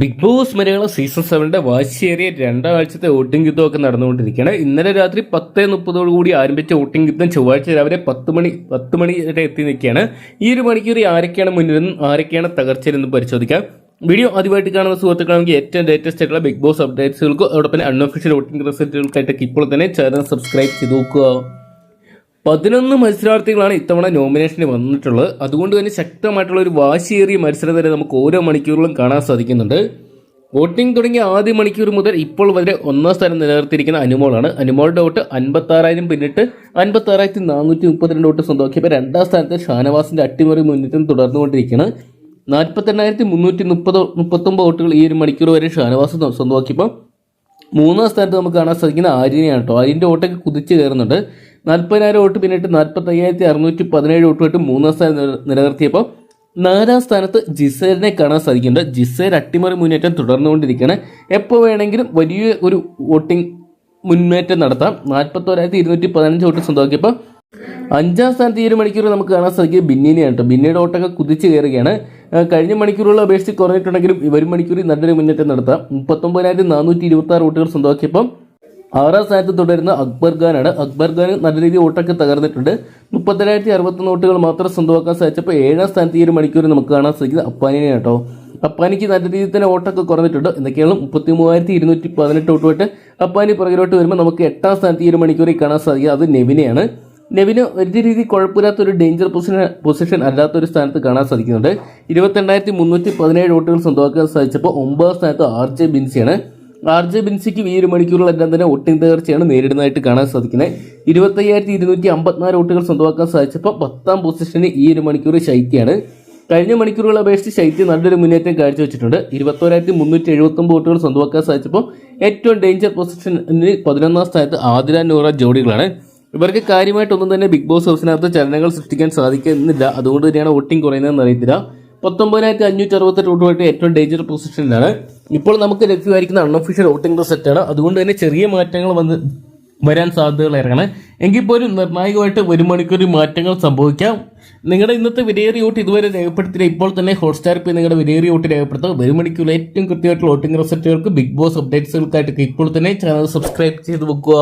Big boss Malayalam season സെവനിന്റെ വാശിയേറിയ രണ്ടാഴ്ചത്തെ വോട്ടിംഗ് യുദ്ധമൊക്കെ നടന്നുകൊണ്ടിരിക്കുകയാണ്. ഇന്നലെ രാത്രി പത്ത് മുപ്പതോടു കൂടി ആരംഭിച്ച വോട്ടിംഗ് യുദ്ധം ചൊവ്വാഴ്ച രാവിലെ പത്ത് മണി പത്ത് മണി വരെ എത്തി നിൽക്കുകയാണ്. ഈ ഒരു മണിക്കൂറി ആരൊക്കെയാണ് മുന്നിലെന്നും ആരൊക്കെയാണ് തകർച്ചയിലെന്നും പരിശോധിക്കാം. വീഡിയോ ആദ്യമായിട്ട് കാണുന്ന സുഹൃത്തുക്കളാണെങ്കിൽ ഏറ്റവും ലേറ്റസ്റ്റ് ആയിട്ടുള്ള ബിഗ് ബോസ് അപ്ഡേറ്റ്സുകൾക്കും അതോടൊപ്പം അൺഒഫീഷ്യൽ വോട്ടിംഗ് റിസൾട്ടുകൾക്കായിട്ടൊക്കെ ഇപ്പോൾ തന്നെ ചാനൽ സബ്സ്ക്രൈബ് ചെയ്ത് നോക്കുക. പതിനൊന്ന് മത്സരാർത്ഥികളാണ് ഇത്തവണ നോമിനേഷന് വന്നിട്ടുള്ളത്. അതുകൊണ്ട് തന്നെ ശക്തമായിട്ടുള്ള ഒരു വാശിയേറിയ മത്സരം തന്നെ നമുക്ക് ഓരോ മണിക്കൂറിലും കാണാൻ സാധിക്കുന്നുണ്ട്. വോട്ടിംഗ് തുടങ്ങിയ ആദ്യ മണിക്കൂർ മുതൽ ഇപ്പോൾ വരെ ഒന്നാം സ്ഥാനം നിലനിർത്തിയിരിക്കുന്ന അനുമോളാണ്. അനുമോളുടെ വോട്ട് അൻപത്തി ആറായിരം പിന്നിട്ട് അൻപത്തി ആറായിരത്തി നാനൂറ്റി മുപ്പത്തിരണ്ട് വോട്ട് സ്വന്തമാക്കിയപ്പോൾ രണ്ടാം സ്ഥാനത്ത് ഷാനവാസിന്റെ അട്ടിമറി മുന്നേറ്റം തുടർന്നുകൊണ്ടിരിക്കുകയാണ്. നാൽപ്പത്തെണ്ണായിരത്തി മുന്നൂറ്റി മുപ്പത് മുപ്പത്തൊമ്പത് വോട്ടുകൾ ഈ ഒരു മണിക്കൂർ വരെ ഷാനവാസ് സ്വന്തമാക്കിയപ്പോൾ മൂന്നാം സ്ഥാനത്ത് നമുക്ക് കാണാൻ സാധിക്കുന്ന ആര്യനെയാണ് കേട്ടോ. ആര്യന്റെ വോട്ടൊക്കെ കുതിച്ചു കയറുന്നുണ്ട്. നാൽപ്പതിനായിരം വോട്ട് പിന്നിട്ട് നാൽപ്പത്തി അയ്യായിരത്തി അറുന്നൂറ്റി പതിനേഴ് വോട്ടുമായിട്ട് മൂന്നാം സ്ഥാനം നിലനിർത്തിയപ്പോൾ നാലാം സ്ഥാനത്ത് ജിസേലിനെ കാണാൻ സാധിക്കുന്നുണ്ട്. ജിസേൽ അട്ടിമറി മുന്നേറ്റം തുടർന്നുകൊണ്ടിരിക്കുകയാണ്. എപ്പോൾ വേണമെങ്കിലും വലിയ ഒരു വോട്ടിംഗ് മുന്നേറ്റം നടത്താം. നാൽപ്പത്തോരായിരത്തി ഇരുന്നൂറ്റി പതിനഞ്ച് വോട്ട് സ്വന്തമാക്കിയപ്പോൾ അഞ്ചാം സ്ഥാനത്ത് ഈ ഒരു മണിക്കൂർ നമുക്ക് കാണാൻ സാധിക്കുക ബിന്നിനെയാണ് കേട്ടോ. ബിന്നിയുടെ ഓട്ടൊക്കെ കുതിച്ചു കയറുകയാണ്. കഴിഞ്ഞ മണിക്കൂറുള്ള അപേക്ഷിച്ച് കുറഞ്ഞിട്ടുണ്ടെങ്കിലും ഒരു മണിക്കൂറിൽ നല്ലൊരു മുന്നേറ്റം നടത്താം. മുപ്പത്തൊമ്പതിനായിരത്തി നാനൂറ്റി ഇരുപത്തി ആറ് വോട്ടുകൾ സ്വന്തമാക്കിയപ്പം ആറാം സ്ഥാനത്ത് തുടരുന്ന അക്ബർ ഖാനാണ്. അക്ബർ ഖാൻ നല്ല രീതിയിൽ വോട്ടൊക്കെ തകർന്നിട്ടുണ്ട്. മുപ്പത്തിരണ്ടായിരത്തി അറുപത്തൊന്ന് വോട്ടുകൾ മാത്രം സ്വന്തമാക്കാൻ സാധിച്ചപ്പോൾ ഏഴാം സ്ഥാനത്ത് ഈ ഒരു മണിക്കൂർ നമുക്ക് കാണാൻ സാധിക്കുന്നത് അപ്പാനിനെ കേട്ടോ. അപ്പാനിക്ക് നല്ല രീതിയിൽ തന്നെ വോട്ടൊക്കെ കുറഞ്ഞിട്ടുണ്ട്. എന്തൊക്കെയാണ് മുപ്പത്തി മൂവായിരത്തി ഇരുന്നൂറ്റി പതിനെട്ട് വോട്ടുമായിട്ട് അപ്പാനി പുറകിലോട്ട് വരുമ്പോൾ നമുക്ക് എട്ടാം സ്ഥാനത്ത് ഈ ഒരു മണിക്കൂറിൽ കാണാൻ സാധിക്കുക. അത് നെവിനെയാണ്. നെവിന് ഒരു രീതി കുഴപ്പമില്ലാത്ത ഒരു ഡേഞ്ചർ പൊസിഷൻ പൊസിഷൻ അല്ലാത്ത ഒരു സ്ഥാനത്ത് കാണാൻ സാധിക്കുന്നുണ്ട്. ഇരുപത്തിരണ്ടായിരത്തി മുന്നൂറ്റി പതിനേഴ് വോട്ടുകൾ സ്വന്തമാക്കാൻ സാധിച്ചപ്പോൾ ഒമ്പതാം സ്ഥാനത്ത് ആർ ജെ ബിൻസിയാണ്. ആർ ജെ ബിൻസിക്ക് ഈ ഒരു മണിക്കൂറിലെല്ലാം തന്നെ വോട്ടിംഗ് തകർച്ചയാണ് നേരിടുന്നതായിട്ട് കാണാൻ സാധിക്കുന്നത്. ഇരുപത്തയ്യായിരത്തി ഇരുന്നൂറ്റി അമ്പത്തിനാല് വോട്ടുകൾ സ്വന്തമാക്കാൻ സാധിച്ചപ്പോൾ പത്താം പൊസിഷന് ഈ ഒരു മണിക്കൂർ ശൈത്യാണ് കഴിഞ്ഞ മണിക്കൂറുകളെ അപേക്ഷിച്ച് ശൈത്യം നല്ലൊരു മുന്നേറ്റം കാഴ്ചവെച്ചിട്ടുണ്ട്. ഇരുപത്തോരായിരത്തി മുന്നൂറ്റി എഴുപത്തൊമ്പത് വോട്ടുകൾ സ്വന്തമാക്കാൻ സാധിച്ചപ്പോൾ ഏറ്റവും ഡേഞ്ചർ പൊസിഷനിൽ പതിനൊന്നാം സ്ഥാനത്ത് ആതിര നൂറ ജോഡികളാണ്. ഇവർക്ക് കാര്യമായിട്ടൊന്നും തന്നെ ബിഗ് ബോസ് ഹൗസിനകത്ത് ചലനങ്ങൾ സൃഷ്ടിക്കാൻ സാധിക്കുന്നില്ല. അതുകൊണ്ട് തന്നെയാണ് വോട്ടിംഗ് കുറയുന്നതെന്ന് അറിയത്തില്ല. പത്തൊമ്പതിനായിരത്തി അഞ്ഞൂറ്റി അറുപത്തെട്ട് വോട്ടുമായിട്ട് ഏറ്റവും ഡേഞ്ചർ പൊസിഷനിലാണ്. ഇപ്പോൾ നമുക്ക് ലഭ്യമായിരിക്കുന്ന അൺഒഫീഷ്യൽ വോട്ടിംഗ് ആണ്. അതുകൊണ്ട് തന്നെ ചെറിയ മാറ്റങ്ങൾ വന്ന് വരാൻ സാധ്യതകളേറെയാണ്. എങ്കിൽ പോലും നിർണായകമായിട്ട് ഒരു മണിക്കൂർ മാറ്റങ്ങൾ സംഭവിക്കാം. നിങ്ങളുടെ ഇന്നത്തെ വിലയേറിയ വോട്ട് ഇതുവരെ രേഖപ്പെടുത്തിയില്ല. ഇപ്പോൾ തന്നെ ഹോട്ട്സ്റ്റാർ പോയി നിങ്ങളുടെ വിലയേറിയ വോട്ട് രേഖപ്പെടുത്തുക ഒരു മണിക്കൂർ ഏറ്റവും കൃത്യമായിട്ടുള്ള വോട്ടിംഗ് റിസൾട്ടുകൾക്ക് ബിഗ് ബോസ് അപ്ഡേറ്റ്സുകൾക്കായിട്ട് ഇപ്പോൾ തന്നെ ചാനൽ സബ്സ്ക്രൈബ് ചെയ്ത് വെക്കുക.